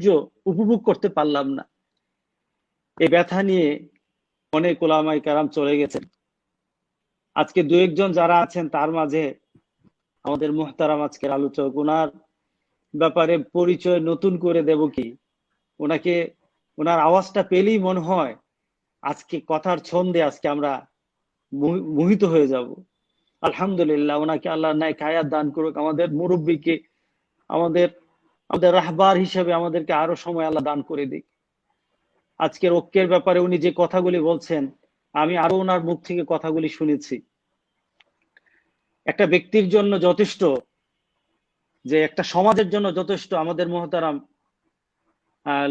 সৌন্দর্য উপভোগ করতে পারলাম না। এই ব্যথা নিয়ে অনেক ওলামাই কারাম চলে গেছেন। আজকে দু একজন যারা আছেন, তার মাঝে আমাদের মোহতারাম আজকের আলোচক। ওনার ব্যাপারে পরিচয় নতুন করে দেব কি? ওনাকে, ওনার আওয়াজটা পেলেই মনে হয় আজকে কথার ছন্দে আজকে আমরা মোহিত হয়ে যাব। আলহামদুলিল্লাহ, ওনাকে আল্লাহ নাই কায়াত দান করুক। আমাদের মুরব্বীকে, আমাদের আমাদের রাহবার হিসেবে আমাদেরকে আরও সময় আল্লাহ দান করে দিক। আজকের ঐক্যের ব্যাপারে উনি যে কথাগুলি বলছেন, আমি আরও ওনার মুখ থেকে কথাগুলি শুনেছি। একটা ব্যক্তির জন্য যথেষ্ট, যে একটা সমাজের জন্য যথেষ্ট আমাদের মহতারাম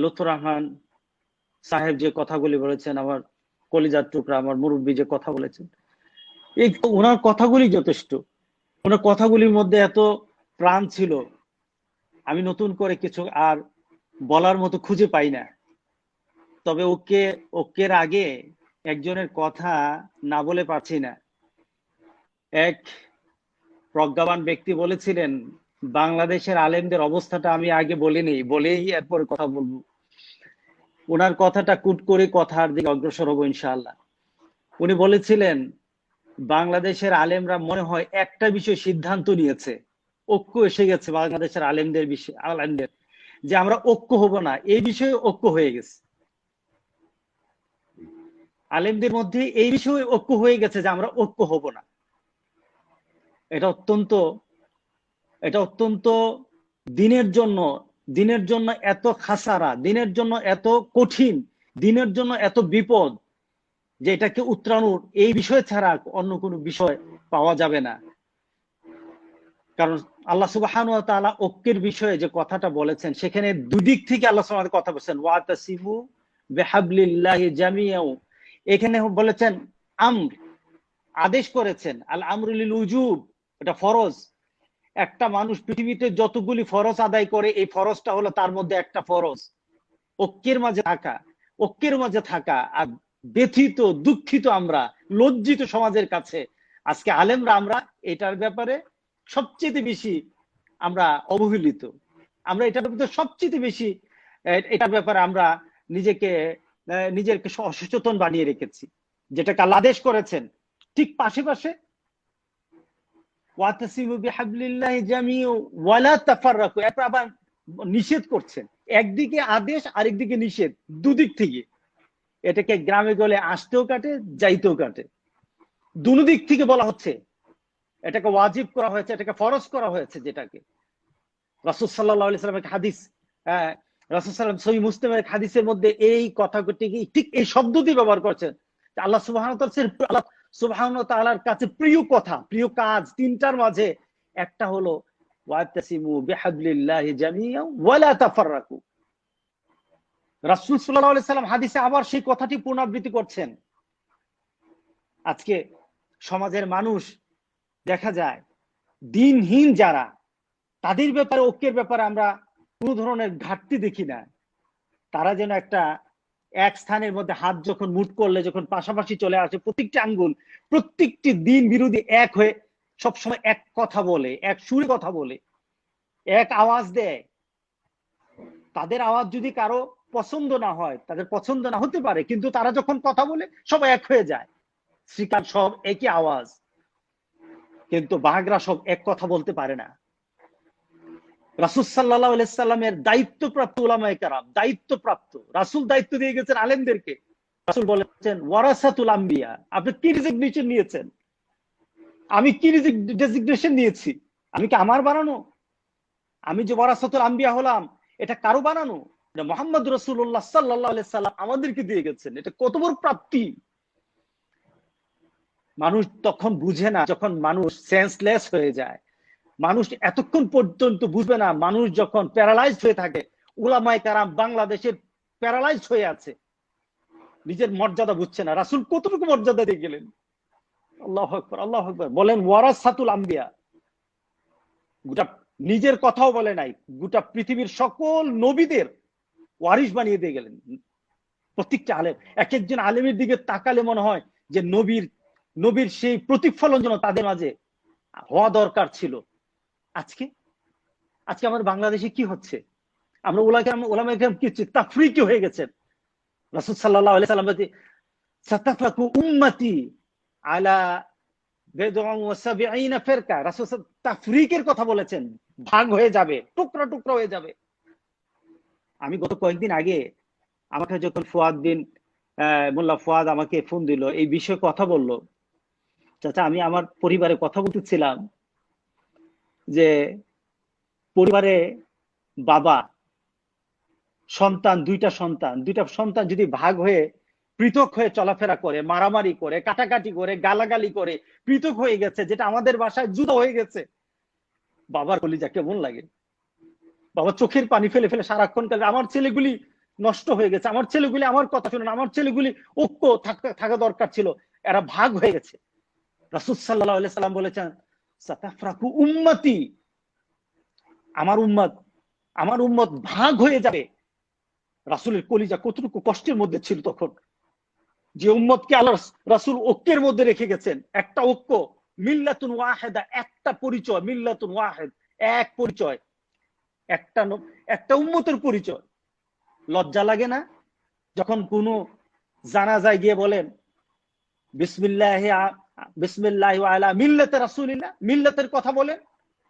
লুৎফুর রহমান সাহেব যে কথাগুলি বলেছেন, আমার কলিজার টুকরা, আমার মুরব্বী যে কথা বলেছেন, এই ওনার কথাগুলি যথেষ্ট। ওনার কথাগুলির মধ্যে এত প্রাণ ছিল আমি নতুন করে কিছু আর বলার মতো খুঁজে পাই না। তবে ওকে, ওকের আগে একজনের কথা না বলে পারছি না। এক প্রজ্ঞাবান ব্যক্তি বলেছিলেন, বাংলাদেশের আলেমদের অবস্থাটা আমি আগে বলিনি, বলেই এরপরে কথা বলব। ওনার কথাটা কুট করে কথার দিকে অগ্রসর হব ইনশাআল্লাহ। উনি বলেছিলেন, বাংলাদেশের আলেমরা মনে হয় একটা বিষয় সিদ্ধান্ত নিয়েছে ঐক্য এসে গেছে বাংলাদেশের আলেমদের বিষয়, আলেমদের, যে আমরা ঐক্য হব না এই বিষয়ে ঐক্য হয়ে গেছে। আলেমদের মধ্যে এই বিষয়ে ঐক্য হয়ে গেছে যে আমরা ঐক্য হব না। এটা অত্যন্ত এটা অত্যন্ত দিনের জন্য দিনের জন্য এত খাসারা, দিনের জন্য এত কঠিন, দিনের জন্য এত বিপদ যে এটাকে উত্তরাণুর এই বিষয় ছাড়া অন্য কোনো বিষয় পাওয়া যাবে না। কারণ আল্লাহ সুবাহান তাআলা ঐক্যের বিষয়ে যে কথাটা বলেছেন, সেখানে দুদিক থেকে আল্লাহ সুবহানাহু কথা বলছেন, ওয়াতাসিমু বিহাবলিল্লাহি জামিয়াও এখানে বলেছেন, আমর। আদেশ করেছেন, আল আমরুলিল উজুব। এটা ফরজ। একটা মানুষ পৃথিবীতে যতগুলি ফরজ আদায় করে, এই ফরজটা হলো তার মধ্যে একটা ফরজ। ঐক্যের মাঝে থাকা, ঐক্যের মাঝে থাকা, আর ব্যথিত, দুঃখিত আমরা, লজ্জিত সমাজের কাছে। আজকে আলেমরা, আমরা এটার ব্যাপারে সবচেয়ে বেশি আমরা অবহেলিত। আমরা এটার ভিতরে সবচেয়ে বেশি এটার ব্যাপারে আমরা নিজেকে নিজেকে অসচেতন বানিয়ে রেখেছি। যেটাকে আল্লাহ আদেশ করেছেন, ঠিক পাশে পাশে নিষেধ করছেন। একদিকে আদেশ, আরেকদিকে নিষেধ, দুদিক থেকে। এটাকে গ্রামে গলে আসতেও কাটে, যাইতেও কাটে। দুনো দিক থেকে বলা হচ্ছে এটাকে ওয়াজিব করা হয়েছে, এটাকে ফরজ করা হয়েছে যেটাকে। রাসুল সাল্লাহ সাল্লামের হাদিস হ্যাঁ রাসুল সাল্লাম সহি মুসলিমের হাদিসের মধ্যে এই কথাটি ঠিক এই শব্দটি ব্যবহার করছেন। আল্লাহ সুবাহ আল্লাহ সুবাহ তালার কাছে প্রিয় কথা, প্রিয় কাজ তিনটার মাঝে একটা হলো ওয়াতাসিমু জামিয়া ওয়ালা তাফাররাকু। রাসূল সাল্লাল্লাহু আলাইহি সাল্লাম হাদিসে আবার সেই কথাটি পুনরাবৃত্তি করছেন। আজকে সমাজের মানুষ দেখা যায়, দিনহীন যারা, তাদের ব্যাপারে, ঐক্যের ব্যাপারে আমরা কোন ধরনের ঘাটতি দেখি না। তারা যেন একটা এক স্থানের মধ্যে হাত যখন মুট করলে, যখন পাশাপাশি চলে আসে, প্রত্যেকটি আঙ্গুল, প্রত্যেকটি দিন বিরোধী এক হয়ে সবসময় এক কথা বলে, এক সুরে কথা বলে, এক আওয়াজ দেয়। তাদের আওয়াজ যদি কারও পছন্দ না হয়, তাদের পছন্দ না হতে পারে, কিন্তু তারা যখন কথা বলে সবাই এক হয়ে যায়। শ্রীকার সব একই আওয়াজ। কিন্তু বাঘরা সব এক কথা বলতে পারে না। রাসুল সাল্লাহ সাল্লামের দায়িত্বপ্রাপ্ত ওলামায় কারাম, দায়িত্বপ্রাপ্ত, রাসুল দায়িত্ব দিয়ে গেছেন আলেমদেরকে। রাসুল বলেছেন, ওয়ারাসাতুল আম্বিয়া আপনি কি রেজিগনেশন নিয়েছেন? আমি কি ডেজিগনেশন নিয়েছি? আমি কি আমার বানানো? আমি যে ওয়ারাসাতুল আম্বিয়া হলাম, এটা কারও বানানো? মোহাম্মদ রসুল্লাহ সাল্লাহ সাল্লাম আমাদেরকে দিয়ে গেছেন। এটা কত বড় প্রাপ্তি? মানুষ তখন বুঝে না, যখন মানুষ সেন্সলেস হয়ে যায়। মানুষ এতক্ষণ পর্যন্ত বুঝবে না, মানুষ যখন প্যারালাইজ হয়ে থাকে ওলামায় কারাম বাংলাদেশের প্যারালাইজ হয়ে আছে। নিজের মর্যাদা বুঝছে না। রাসুল কতটুকু মর্যাদা দিয়ে গেলেন? আল্লাহ আকবর আল্লাহ আকবর। বলেন ওয়ারাস সাতুল আম্বিয়া। গোটা নিজের কথাও বলে নাই, গোটা পৃথিবীর সকল নবীদের ওয়ারিস বানিয়ে দিয়ে গেলেন। প্রত্যেকটা আলেম, এক একজন আলেমের দিকে তাকালে মনে হয় যে নবীর নবীর সেই প্রতিফলন যেন তাদের মাঝে হওয়া দরকার ছিল। আজকে? আজকে আমার বাংলাদেশে কি হচ্ছে? আমরা ওলাকে ওলামা কি তাফরিকি হয়ে গেছেন। রাসূল সাল্লাম সাতাফাকু উম্মতি আলা তাফরিকের কথা বলেছেন। ভাগ হয়ে যাবে, টুকরা টুকরা হয়ে যাবে। আমি গত কয়েকদিন আগে আমাকে যখন ফুয়াদ বিন মোল্লা ফুয়াদ আমাকে ফোন দিল, এই বিষয়ে কথা বলল। চাচা, আমি আমার পরিবারে কথা বলতেছিলাম যে পরিবারে বাবা, সন্তান, দুইটা সন্তান দুইটা সন্তান যদি ভাগ হয়ে পৃথক হয়ে চলাফেরা করে, মারামারি করে, কাটাকাটি করে, গালাগালি করে, পৃথক হয়ে গেছে, যেটা আমাদের বাসায় জুতো হয়ে গেছে, বাবার কলিজা কেমন লাগে? বাবা চোখের পানি ফেলে ফেলে সারাক্ষণ কালে আমার ছেলেগুলি নষ্ট হয়ে গেছে, আমার ছেলেগুলি আমার কথা শুনে আমার ছেলেগুলি ঐক্য থাকা দরকার ছিল, এরা ভাগ হয়ে গেছে। রাসুল সাল্লাহ সাল্লাম বলেছেন, সাতাফরাকু উম্মতি। আমার উম্মত আমার উম্মত ভাগ হয়ে যাবে। রাসুলের কলিজা কতটুকু কষ্টের মধ্যে ছিল তখন। যে উম্মতকে আল্লাহ রাসুল ঐক্যের মধ্যে রেখে গেছেন, একটা ঐক্য, মিল্লাতুন ওয়াহেদা, একটা পরিচয়, মিল্লাতুন ওয়াহেদ, এক পরিচয়, একটা একটা উম্মতের পরিচয়। লজ্জা লাগে না? যখন কোনো জানা যায় গিয়ে বলেন, বিসমিল্লাহ বিসমিল্লাহ আলা রাসূলিল্লাহ কথা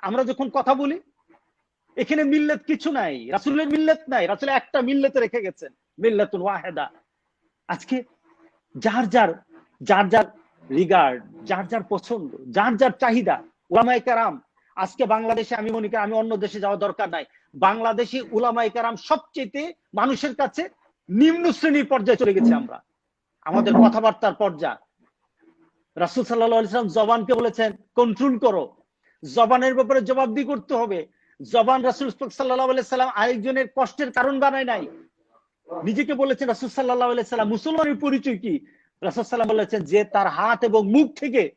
আমরা যখন কথা বলি, এখানে মিল্লাত কিছু নাই, রাসূলের মিল্লাত নাই, রাসূল একটা রেখে গেছেন ওয়াহিদা। আজকে যার যার যার যার রিগার্ড যার যার পছন্দ, যার যার চাহিদা ওলামায়ে কারাম, আজকে বাংলাদেশে আমি মনে করি, আমি অন্য দেশে যাওয়া দরকার নাই, বাংলাদেশি উলামায়ে কারাম সবচেয়ে মানুষের কাছে নিম্ন শ্রেণির পর্যায়ে চলে গেছে আমরা। আমাদের কথাবার্তার পর্যায় রাসুল সাল্লাহ ইসলাম জবানকে বলেছেন, কন্ট্রোল করো। জবানের ব্যাপারে জবাবদি করতে হবে। জবান রাসুল সাল্লাহ সাল্লাম আরেকজনের কষ্টের কারণ বানায় নাই। নিজেকে বলেছেন, রাসুল সাল্লাহ সাল্লাম মুসলমানের পরিচয় কি? রাসুল সাল্লাম বলেছেন যে, তার হাত এবং মুখ থেকে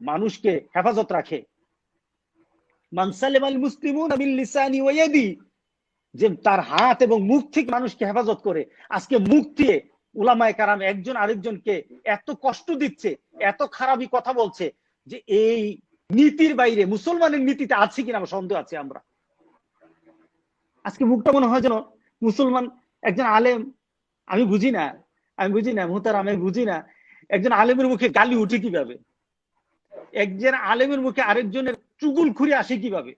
মানুষকে হেফাজত রাখে। মানসালেম আল মুসলিমুন যে তার হাত এবং মুখ থেকে মানুষকে হেফাজত করে। আজকে মুখ দিয়ে উলামায়ে কারাম একজন আরেকজনকে এত কষ্ট দিচ্ছে, এত খারাপই কথা বলছে যে এই নীতির বাইরে, মুসলমানের নীতিতে আছে কিনা আমার সন্দেহ আছে আমরা। আজকে মুখটা মনে হয় যেন মুসলমান একজন আলেম, আমি বুঝি না, আমি বুঝি না মুহতার আমি বুঝি না, একজন আলেমের মুখে গালি উঠে কীভাবে? একজন আলেমের মুখে আরেকজনের চুগুল খুঁড়ে আসে কীভাবে?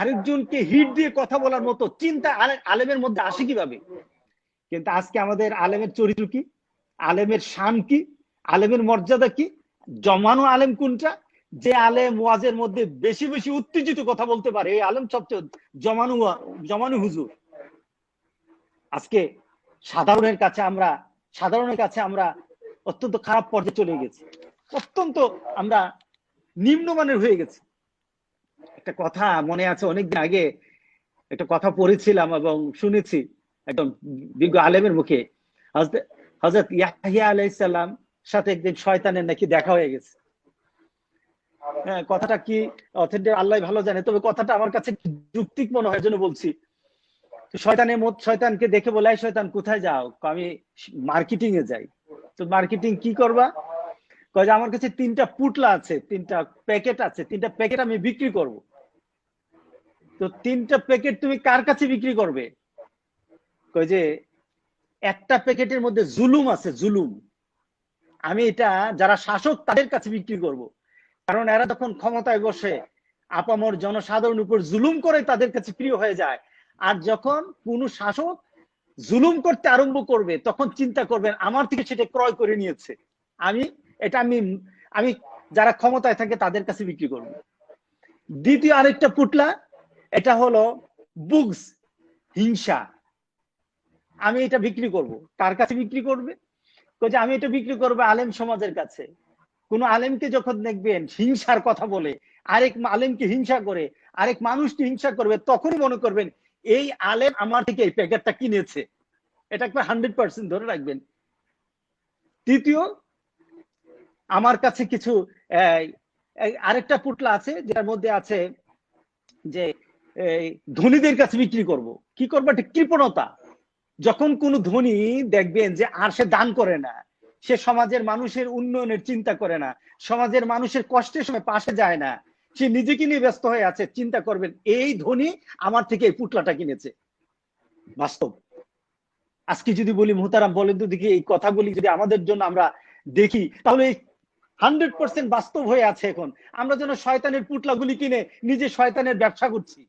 আরেকজনকে হিট দিয়ে কথা বলার মতো চিন্তা আলেমের মধ্যে আসে কীভাবে? কিন্তু আজকে আমাদের আলেমের চরিত্র কি? আলেমের শান কি? আলেমের মর্যাদা কি? জমানো আলেম কোনটা? যে আলেম ওয়াজের মধ্যে বেশি বেশি উত্তেজিত কথা বলতে পারে, এই আলেম সবচেয়ে জমানু জমানু হুজুর। আজকে সাধারণের কাছে আমরা, সাধারণের কাছে আমরা অত্যন্ত খারাপ পর্যায়ে চলে গেছি। অত্যন্ত আমরা নিম্নমানের হয়ে গেছি। একটা কথা মনে আছে, অনেকদিন আগে একটা কথা পড়েছিলাম এবং শুনেছি। একদম বিজ্ঞ আলেমের মুখে। হজরত ইয়াহিয়া আলাইসাল্লাম সাথে একদিন শয়তানের নাকি দেখা হয়ে গেছে। হ্যাঁ কথাটা কি অথেন্টিক আল্লাহ ভালো জানে, তবে কথাটা আমার কাছে যুক্তিক মনে হয় জন্য বলছি। শয়তানের মত শয়তানকে দেখে বলে শয়তান, কোথায় যাও? আমি মার্কেটিং এ যাই। তো মার্কেটিং কি করবা? কয় যে, আমার কাছে তিনটা পুটলা আছে, তিনটা প্যাকেট আছে, তিনটা প্যাকেট আমি বিক্রি করব। তো তিনটা প্যাকেট তুমি কার কাছে বিক্রি করবে? কয় যে, একটা প্যাকেটের মধ্যে জুলুম আছে, জুলুম। আমি এটা, যারা শাসক, তাদের কাছে বিক্রি করব। কারণ এরা তখন ক্ষমতায় বসে, আপামর জনসাধারণ উপর জুলুম করে তাদের কাছে প্রিয় হয়ে যায়। আর যখন কোন শাসক জুলুম করতে আরম্ভ করবে, তখন চিন্তা করবেন, আমার থেকে সেটা ক্রয় করে নিয়েছে। আমি, এটা আমি আমি যারা ক্ষমতায় থাকে, তাদের কাছে বিক্রি করব। দ্বিতীয় আরেকটা পুটলা, এটা হলো বুকস হিংসা। আমি এটা বিক্রি করব। কার কাছে বিক্রি করবে। যে আমি এটা বিক্রি করব আলেম সমাজের কাছে। কোন আলেমকে যখন দেখবেন হিংসার কথা বলে, আরেক আলেমকে হিংসা করে, আরেক মানুষকে হিংসা করবে, তখনই মনে করবেন এই আলেম আমার থেকে এই প্যাকেটটা কিনেছে। এটা একবার হান্ড্রেড পার্সেন্ট ধরে রাখবেন। তৃতীয়, আমার কাছে কিছু আরেকটা পুটলা আছে যেটার মধ্যে আছে যে ধনীদের কাছে বিক্রি করব। কি করব? একটা কৃপণতা। যখন কোন ধনী দেখবেন যে আর সে দান করে না, সে সমাজের মানুষের উন্নয়নের চিন্তা করে না, সমাজের মানুষের কষ্টের সময় পাশে যায় না, সে নিজেকে নিয়ে ব্যস্ত হয়ে আছে, চিন্তা করবেন, এই ধনী আমার থেকে এই পুটলাটা কিনেছে। বাস্তব। আজকে যদি বলি, মোহতারাম, বলেন তো দেখি, এই কথাগুলি যদি আমাদের জন্য আমরা দেখি, তাহলে এই হান্ড্রেড পার্সেন্ট বাস্তব হয়ে আছে এখন। আমরা যেন শয়তানের পুটলাগুলি কিনে নিজে শয়তানের ব্যবসা করছি।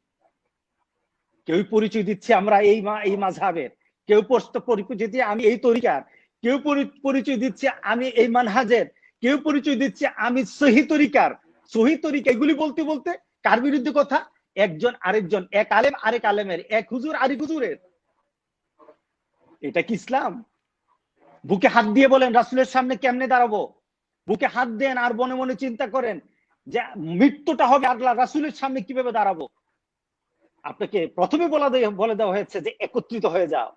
কেউ পরিচয় দিচ্ছে, আমরা এই মা, এই মাঝহাবের। কেউ পরিচয় দিচ্ছে আমি এই তরিকার, কেউ পরিচয় দিচ্ছে আমি এই মানহাজের, কেউ পরিচয় দিচ্ছে আমি সহি তরিকার। সহি তরিকা এগুলি বলতে বলতে কার বিরুদ্ধে কথা? একজন আরেকজন, এক আলেম আরেক আলেমের, এক হুজুর আরেক হুজুরের। এটা কি ইসলাম? বুকে হাত দিয়ে বলেন, রাসুলের সামনে কেমনে দাঁড়াবো? বুকে হাত দেন আর মনে মনে চিন্তা করেন যে মৃত্যুটা হবে আল্লাহ রাসুলের সামনে কীভাবে দাঁড়াবো? আপনাকে প্রথমে বলা বলে দেওয়া হয়েছে যে একত্রিত হয়ে যাও।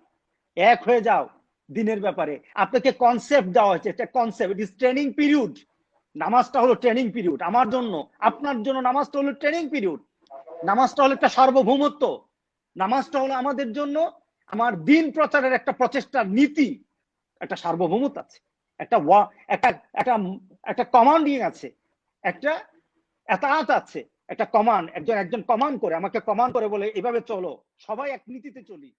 এক হয়ে যাও দিনের ব্যাপারে। আপনাকে কনসেপ্ট দেওয়া হয়েছে একটা concept it is training period নামাজটা হলো ট্রেনিং পিরিয়ড আমার জন্য, আপনার জন্য নামাজটা হলো ট্রেনিং পিরিয়ড নামাজটা হলো একটা সার্বভৌমত্ব। নামাজটা হলো আমাদের জন্য আমার দিন প্রচারের একটা প্রচেষ্টার নীতি। একটা সার্বভৌমত্ব আছে, একটা একটা একটা একটা কমান্ডিং আছে, একটা এতাত আছে, একটা কমান্ড একজন একজন কমান্ড করে, আমাকে কমান্ড করে বলে, এভাবে চলো, সবাই এক নীতিতে চলি।